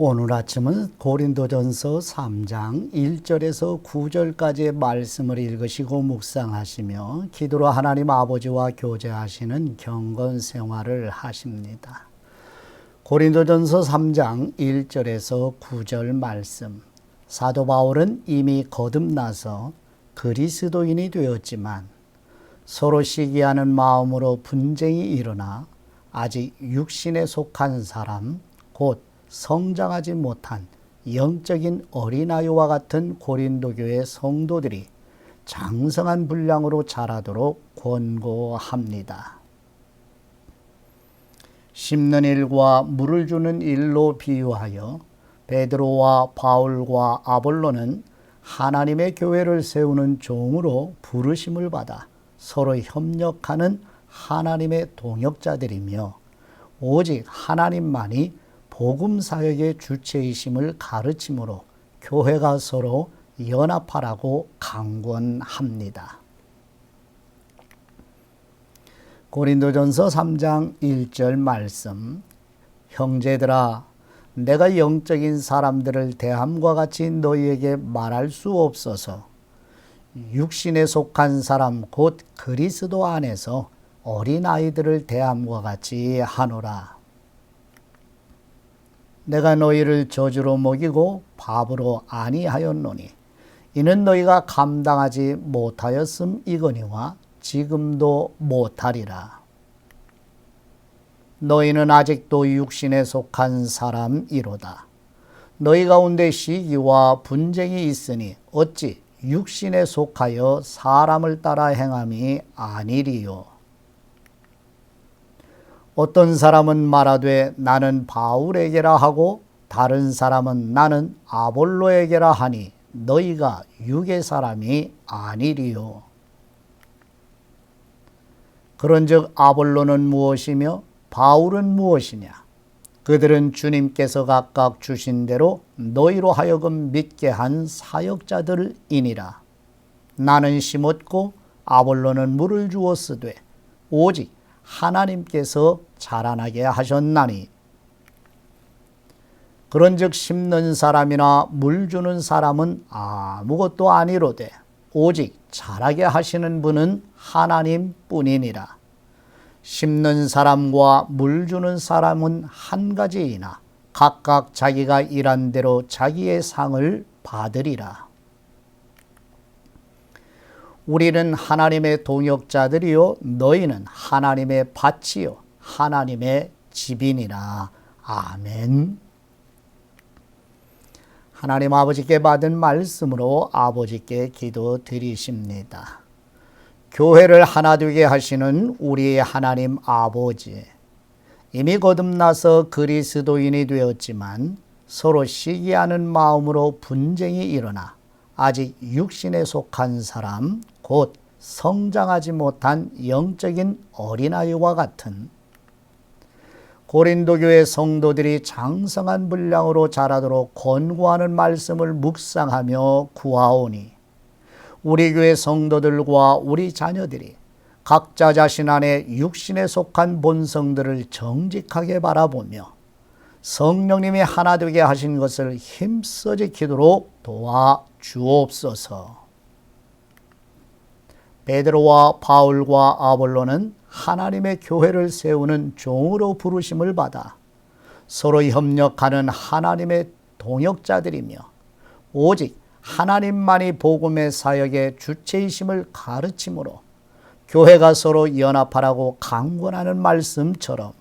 오늘 아침은 고린도전서 3장 1절에서 9절까지의 말씀을 읽으시고 묵상하시며 기도로 하나님 아버지와 교제하시는 경건 생활을 하십니다. 고린도전서 3장 1절에서 9절 말씀. 사도 바울은 이미 거듭나서 그리스도인이 되었지만 서로 시기하는 마음으로 분쟁이 일어나 아직 육신에 속한 사람 곧 성장하지 못한 영적인 어린아이와 같은 고린도 교회 성도들이 장성한 분량으로 자라도록 권고합니다. 심는 일과 물을 주는 일로 비유하여 베드로와 바울과 아볼로는 하나님의 교회를 세우는 종으로 부르심을 받아 서로 협력하는 하나님의 동역자들이며 오직 하나님만이 복음 사역의 주체이심을 가르침으로 교회가 서로 연합하라고 강권합니다. 고린도전서 3장 1절 말씀 형제들아 내가 영적인 사람들을 대함과 같이 너희에게 말할 수 없어서 육신에 속한 사람 곧 그리스도 안에서 어린 아이들을 대함과 같이 하노라. 내가 너희를 저주로 먹이고 밥으로 아니하였노니 이는 너희가 감당하지 못하였음 이거니와 지금도 못하리라. 너희는 아직도 육신에 속한 사람이로다. 너희 가운데 시기와 분쟁이 있으니 어찌 육신에 속하여 사람을 따라 행함이 아니리요. 어떤 사람은 말하되 나는 바울에게라 하고 다른 사람은 나는 아볼로에게라 하니 너희가 육의 사람이 아니리요. 그런즉 아볼로는 무엇이며 바울은 무엇이냐? 그들은 주님께서 각각 주신 대로 너희로 하여금 믿게 한 사역자들이니라. 나는 심었고 아볼로는 물을 주었으되 오직 하나님께서 자라나게 하셨나니 그런즉 심는 사람이나 물 주는 사람은 아무것도 아니로되 오직 자라게 하시는 분은 하나님 뿐이니라. 심는 사람과 물 주는 사람은 한 가지이나 각각 자기가 일한 대로 자기의 상을 받으리라. 우리는 하나님의 동역자들이요 너희는 하나님의 밭이요 하나님의 집이니라. 아멘. 하나님 아버지께 받은 말씀으로 아버지께 기도 드리십니다. 교회를 하나 되게 하시는 우리의 하나님 아버지. 이미 거듭나서 그리스도인이 되었지만 서로 시기하는 마음으로 분쟁이 일어나 아직 육신에 속한 사람, 곧 성장하지 못한 영적인 어린아이와 같은 고린도 교회 성도들이 장성한 분량으로 자라도록 권고하는 말씀을 묵상하며 구하오니 우리 교회 성도들과 우리 자녀들이 각자 자신 안에 육신에 속한 본성들을 정직하게 바라보며 성령님이 하나 되게 하신 것을 힘써 지키도록 도와 주옵소서. 베드로와 바울과 아볼로는 하나님의 교회를 세우는 종으로 부르심을 받아 서로 협력하는 하나님의 동역자들이며 오직 하나님만이 복음의 사역의 주체이심을 가르침으로 교회가 서로 연합하라고 강권하는 말씀처럼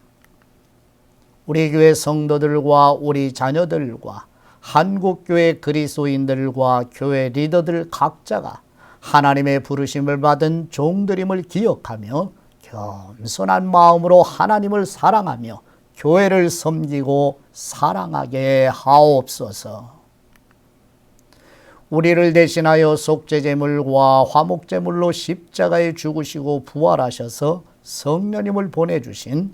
우리 교회 성도들과 우리 자녀들과 한국교회 그리스도인들과 교회 리더들 각자가 하나님의 부르심을 받은 종들임을 기억하며 겸손한 마음으로 하나님을 사랑하며 교회를 섬기고 사랑하게 하옵소서. 우리를 대신하여 속죄제물과 화목제물로 십자가에 죽으시고 부활하셔서 성령님을 보내주신